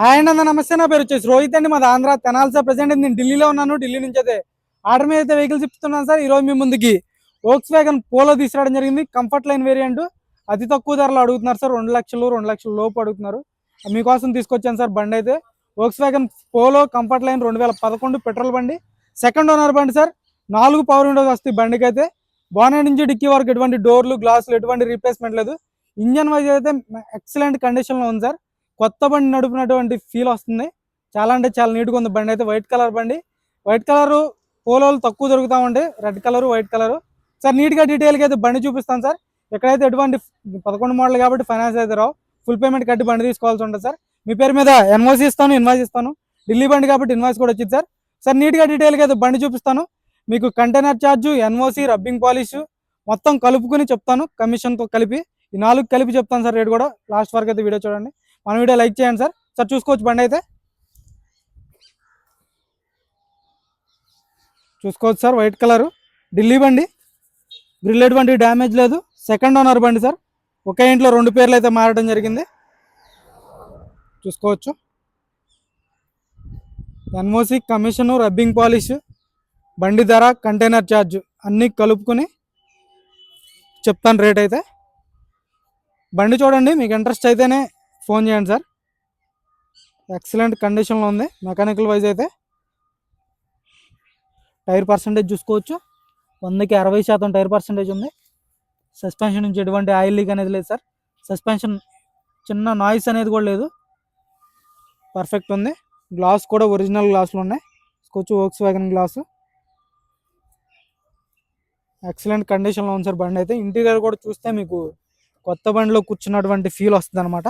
Hi అండి నమస్తే నా పేరు వచ్చేసి రోహిత్ అండి. మాది ఆంధ్ర తెనాలి సార్ ప్రజెంట్ నేను ఢిల్లీలో ఉన్నాను. ఢిల్లీ నుంచి అయితే ఆర్డర్ మీద అయితే వెహికల్స్ ఇస్తున్నాను సార్. ఈ మీ ముందుకి ఓక్స్ వ్యాగన్ పోలో తీసుకురావడం జరిగింది. కంఫర్ట్ లైన్ వేరియంట్ అతి తక్కువ ధరలో అడుగుతున్నారు సార్. రెండు లక్షలు రెండు లక్షల లోపు అడుగుతున్నారు. మీకోసం తీసుకొచ్చాను సార్ బండి అయితే. Volkswagen Polo comfort line రెండు వేల పదకొండు పెట్రోల్ బండి. సెకండ్ ఓనర్ బండి సార్. నాలుగు పవర్ విండోస్ వస్తాయి బండికి అయితే బానెట్ నుంచి డిక్కీ వరకు ఎటువంటి డోర్లు గ్లాసులు ఎటువంటి రీప్లేస్మెంట్ లేదు. ఇంజన్ వైజ్ అయితే ఎక్సలెంట్ కండిషన్లో ఉంది సార్. కొత్త బండి నడిపినటువంటి ఫీల్ వస్తుంది. చాలా అంటే చాలా నీట్గా ఉంది బండి. అయితే వైట్ కలర్ బండి. వైట్ కలర్ పోలోలు తక్కువ దొరుకుతా ఉంటాయి red colour white colour sir నీట్గా డీటెయిల్గా అయితే బండి చూపిస్తాను సార్. ఎక్కడైతే ఎటువంటి పదకొండు మోడల్ కాబట్టి ఫైనాన్స్ అయితే రావు. ఫుల్ పేమెంట్ కట్టి బండి తీసుకోవాల్సి ఉంటుంది సార్. మీ పేరు మీద ఎన్వాయిస్ ఇస్తాను ఇన్వాయిస్ ఇస్తాను. ఢిల్లీ బండి కాబట్టి ఇన్వాయిస్ కూడా వచ్చింది సార్. సార్ నీట్గా డీటెయిల్గా అయితే బండి చూపిస్తాను. మీకు container charge NOC rubbing polish మొత్తం కలుపుకొని చెప్తాను. కమిషన్తో కలిపి ఈ నాలుగు కలిపి చెప్తాను సార్ రేటు కూడా. లాస్ట్ వరకు అయితే వీడియో చూడండి. మన వీడియో లైక్ చేయండి సార్. సార్ చూసుకోవచ్చు బండి అయితే? చూసుకోవచ్చు సార్ వైట్ కలరు. ఢిల్లీ బండి. గ్రిల్ ఎటువంటి డ్యామేజ్ లేదు. సెకండ్ ఓనర్ బండి సార్. ఒకే ఇంట్లో రెండు పేర్లు అయితే మారడం జరిగింది. చూసుకోవచ్చు. ఎన్ఓసి కమిషను రబ్బింగ్ పాలిష్ బండి ధర కంటైనర్ ఛార్జ్ అన్నీ కలుపుకొని చెప్తాను రేట్ అయితే. బండి చూడండి మీకు ఇంట్రెస్ట్ అయితేనే ఫోన్ చేయండి సార్. ఎక్సలెంట్ కండిషన్లో ఉంది. మెకానికల్ వైజ్ అయితే టైర్ పర్సంటేజ్ చూసుకోవచ్చు. వందకి అరవై శాతం టైర్ పర్సంటేజ్ ఉంది. సస్పెన్షన్ నుంచి ఎటువంటి ఆయిల్ లీక్ అనేది లేదు సార్. సస్పెన్షన్ చిన్న నాయిస్ అనేది కూడా లేదు. పర్ఫెక్ట్ ఉంది. గ్లాస్ కూడా ఒరిజినల్ గ్లాసులు ఉన్నాయి చూసుకోవచ్చు ఓక్స్ వ్యాగన్ గ్లాసు ఎక్సలెంట్ కండిషన్లో ఉంది సార్ బండి అయితే. ఇంటీరియర్ కూడా చూస్తే మీకు కొత్త బండిలో కూర్చున్నటువంటి ఫీల్ వస్తుంది అనమాట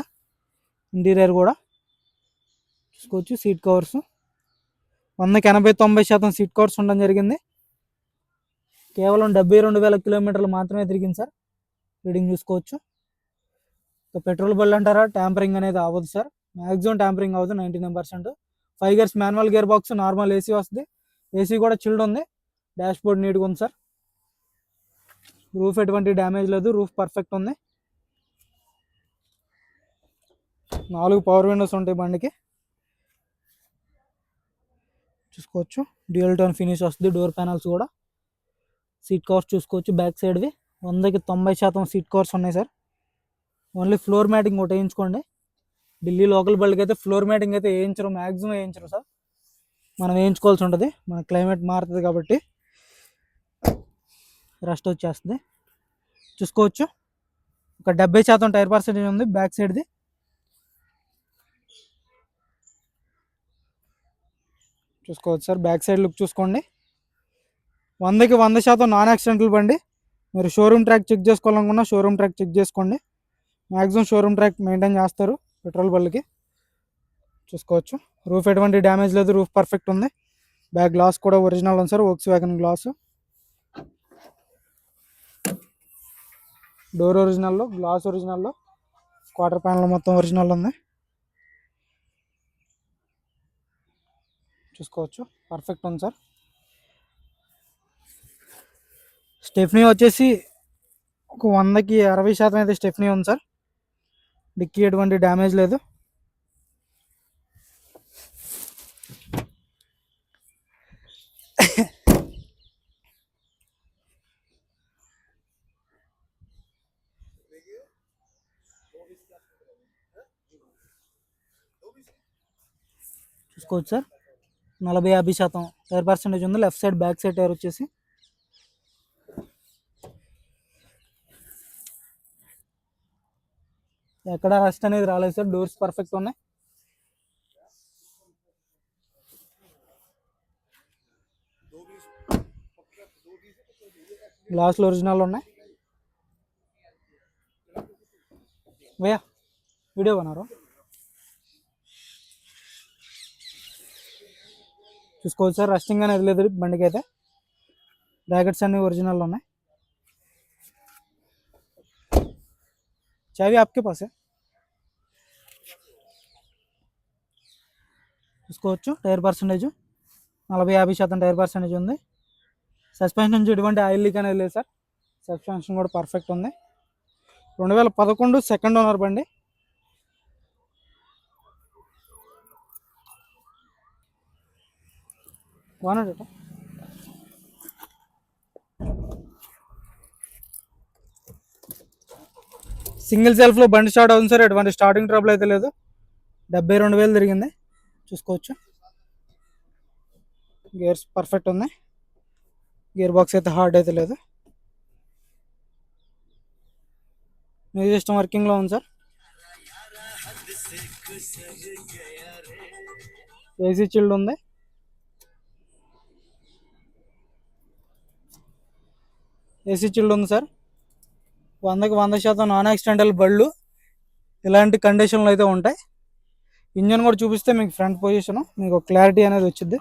ఇంటీరియర్ కూడా చూసుకోవచ్చు సీట్ కవర్స్ వందకి ఎనభై తొంభై శాతం సీట్ కవర్స్ ఉండడం జరిగింది. కేవలం డెబ్బై రెండు వేల కిలోమీటర్లు మాత్రమే తిరిగింది సార్. రీడింగ్ చూసుకోవచ్చు. పెట్రోల్ బళ్ళు అంటారా? ట్యాంపరింగ్ అనేది అవ్వదు సార్. మ్యాక్సిమం ట్యాంపరింగ్ అవ్వదు ninety nine percent. Five gears manual gear box normal AC వస్తుంది. ఏసీ కూడా చిల్డ్ ఉంది. డాష్ బోర్డ్ నీట్గా ఉంది సార్. రూఫ్ ఎటువంటి డ్యామేజ్ లేదు. రూఫ్ పర్ఫెక్ట్ ఉంది. నాలుగు పవర్ విండోస్ ఉంటాయి బండికి. చూసుకోవచ్చు. డ్యూయల్ టోన్ ఫినిష్ వస్తుంది. డోర్ ప్యానల్స్ కూడా. సీట్ కవర్స్ చూసుకోవచ్చు. బ్యాక్ సైడ్వి వందకి తొంభై శాతం సీట్ కవర్స్ ఉన్నాయి సార్ ఓన్లీ ఫ్లోర్ మ్యాటింగ్ ఒకటి వేయించుకోండి. ఢిల్లీ లోకల్ బళ్ళకి అయితే ఫ్లోర్ మ్యాటింగ్ అయితే వేయించరు. మ్యాక్సిమం వేయించరు సార్ మనం వేయించుకోవాల్సి ఉంటుంది. మన క్లైమేట్ మారుతుంది కాబట్టి. రస్ట్ వచ్చేస్తుంది. చూసుకోవచ్చు. ఒక డెబ్బై శాతం టైర్ పర్సెంటేజ్ ఉంది. బ్యాక్ సైడ్ది చూసుకోవచ్చు సార్. బ్యాక్ సైడ్ లుక్ చూసుకోండి. వందకి వంద శాతం నాన్ యాక్సిడెంటల్ బండి. మీరు షోరూమ్ ట్రాక్ చెక్ చేసుకోవాలనుకున్నా షోరూమ్ ట్రాక్ చెక్ చేసుకోండి. మ్యాక్సిమం షోరూమ్ ట్రాక్ మెయింటైన్ చేస్తారు పెట్రోల్ బళ్ళకి చూసుకోవచ్చు. రూఫ్ ఎటువంటి డ్యామేజ్ లేదు. రూఫ్ పర్ఫెక్ట్ ఉంది. బ్యాక్ గ్లాస్ కూడా ఒరిజినల్ ఉంది సార్. Volkswagen glass. డోర్ ఒరిజినల్లో గ్లాస్ ఒరిజినల్లో క్వార్టర్ ప్యానల్ మొత్తం ఒరిజినల్ ఉంది. చూసుకోవచ్చు. పర్ఫెక్ట్ ఉంది సార్. స్టెఫ్నీ వచ్చేసి ఒక వందకి అరవై శాతం అయితే స్టెఫ్నీ ఉంది సార్. డిక్కీ ఎటువంటి డ్యామేజ్ లేదు. చూసుకోవచ్చు సార్. నలభై యాభై శాతం టైర్ పర్సెంటేజ్ ఉంది. Left side back side tyre వచ్చేసి. ఎక్కడ రస్ట్ అనేది రాలేదు సార్. డోర్స్ పర్ఫెక్ట్ ఉన్నాయి. గ్లాసులు ఒరిజినల్ ఉన్నాయి. భయ్యా వీడియో కొన్నారు. చూసుకోవచ్చు సార్. రస్టింగ్ అనేది లేదు బండికి అయితే బ్రాకెట్స్ అన్ని ఒరిజినల్ ఉన్నాయి. చావి ఆప్కే పాస్ చూసుకోవచ్చు. టైర్ పర్సంటేజ్ నలభై యాభై శాతం టైర్ పర్సంటేజ్ ఉంది. సస్పెన్షన్ నుంచి ఎటువంటి ఆయిల్ లీక్ అనేది లేదు సార్. సస్పెన్షన్ కూడా పర్ఫెక్ట్ ఉంది. రెండు వేల పదకొండు సెకండ్ ఓనర్ బండి. బాగున్నాడు సింగిల్ సెల్ఫ్లో బండి స్టార్ట్ అవుతుంది సార్. ఎటువంటి స్టార్టింగ్ ట్రబుల్ అయితే లేదు. డెబ్బై రెండు వేలు తిరిగింది. చూసుకోవచ్చు. గేర్స్ పర్ఫెక్ట్ ఉన్నాయి గేర్ బాక్స్ అయితే హార్డ్ అయితే లేదు. మ్యూజిక్ సిస్టమ్ వర్కింగ్లో ఉంది సార్. ఏసీ చిల్డ్ ఉంది. ఏసీ చిల్డ్ ఉంది సార్. వందకి వంద శాతం నాన్ యాక్సిడెంటల్ బళ్ళు ఇలాంటి కండిషన్లు అయితే ఉంటాయి. ఇంజన్ కూడా చూపిస్తే మీకు ఫ్రంట్ పొజిషన్ మీకు క్లారిటీ అనేది వచ్చింది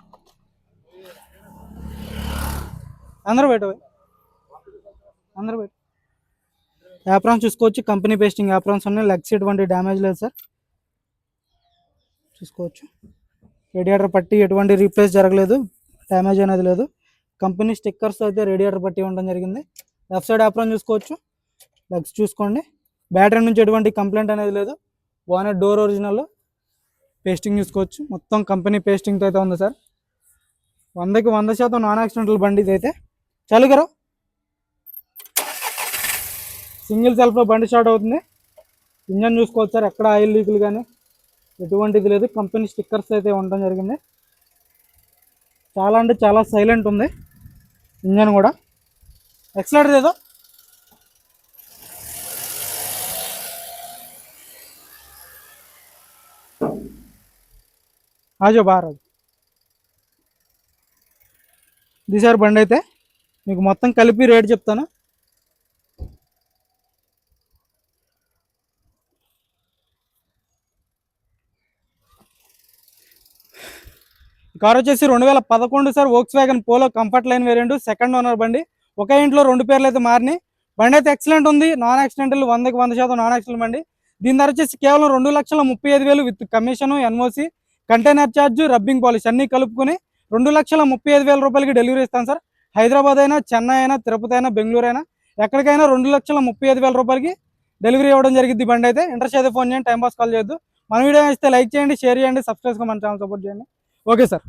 అందరూ బయట అందరూ బయట. యాప్రాన్స్ చూసుకోవచ్చు. కంపెనీ పేస్టింగ్ యాప్రాన్స్ ఉన్నాయి. లెగ్స్ ఎటువంటి డ్యామేజ్ లేదు సార్. చూసుకోవచ్చు. రేడియేటర్ పట్టి ఎటువంటి రీప్లేస్ జరగలేదు. డ్యామేజ్ అనేది లేదు. కంపెనీ స్టిక్కర్స్ అయితే రేడియేటర్ పట్టి ఉండడం జరిగింది. లెఫ్ట్ సైడ్ యాప్రాన్ చూసుకోవచ్చు. లెగ్స్ చూసుకోండి. బ్యాటరీ నుంచి ఎటువంటి కంప్లైంట్ అనేది లేదు. వానెట్ డోర్ ఒరిజినల్. పేస్టింగ్ చూసుకోవచ్చు. మొత్తం కంపెనీ పేస్టింగ్తో అయితే ఉంది సార్. వందకి వంద శాతం నాన్ యాక్సిడెంటల్ బండి ఇది అయితే. చాలు సింగిల్ సెల్ఫ్లో బండి స్టార్ట్ అవుతుంది. ఇంజన్ చూసుకోవచ్చు సార్. ఎక్కడ ఆయిల్ లీకులు కానీ ఎటువంటిది లేదు. కంపెనీ స్టిక్కర్స్ అయితే ఉండడం జరిగింది. చాలా అంటే చాలా సైలెంట్ ఉంది. ఇంజన్ కూడా. ఎక్సలేటర్ ఏదో? ఆజో బాగా ఇది సార్ బండి అయితే మీకు మొత్తం కలిపి రేట్ చెప్తాను. కార్ వచ్చేసి రెండు వేల పదకొండు sir Volkswagen Polo comfort line variant second owner బండి. ఒకే ఇంట్లో రెండు పేర్లు అయితే మారినాయి. బండి అయితే ఎక్సలెంట్ ఉంది. నాన్ యాక్సిడెంటల్ వందకి వంద శాతం నాన్ యాక్సిడెంట్ బండి. దీని ధర వచ్చేసి కేవలం రెండు లక్షల ముప్పై ఐదు వేలు with commission NOC container charge rubbing polish అన్ని కలుపుకొని రెండు లక్షల ముప్పై ఐదు వేల రూపాయలకి డెలివరీ ఇస్తాను సార్. హైదరాబాద్ అయినా చెన్నై అయినా తిరుపతి అయినా బెంగళూరు అయినా ఎక్కడికైనా రెండు లక్షల ముప్పై ఐదు వేల రూపాయలకి డెలివరీ ఇవ్వడం జరిగింది బండి అయితే. ఇంట్రెస్ట్ అయితే ఫోన్ చేయండి టైం పాస్ కాల్ చేయొద్దు. మన వీడియో ఇస్తే లైక్ చేయండి షేర్ చేయండి సబ్స్క్రైబ్ మన ఛానల్ సపోర్ట్ చేయండి. Okay sir.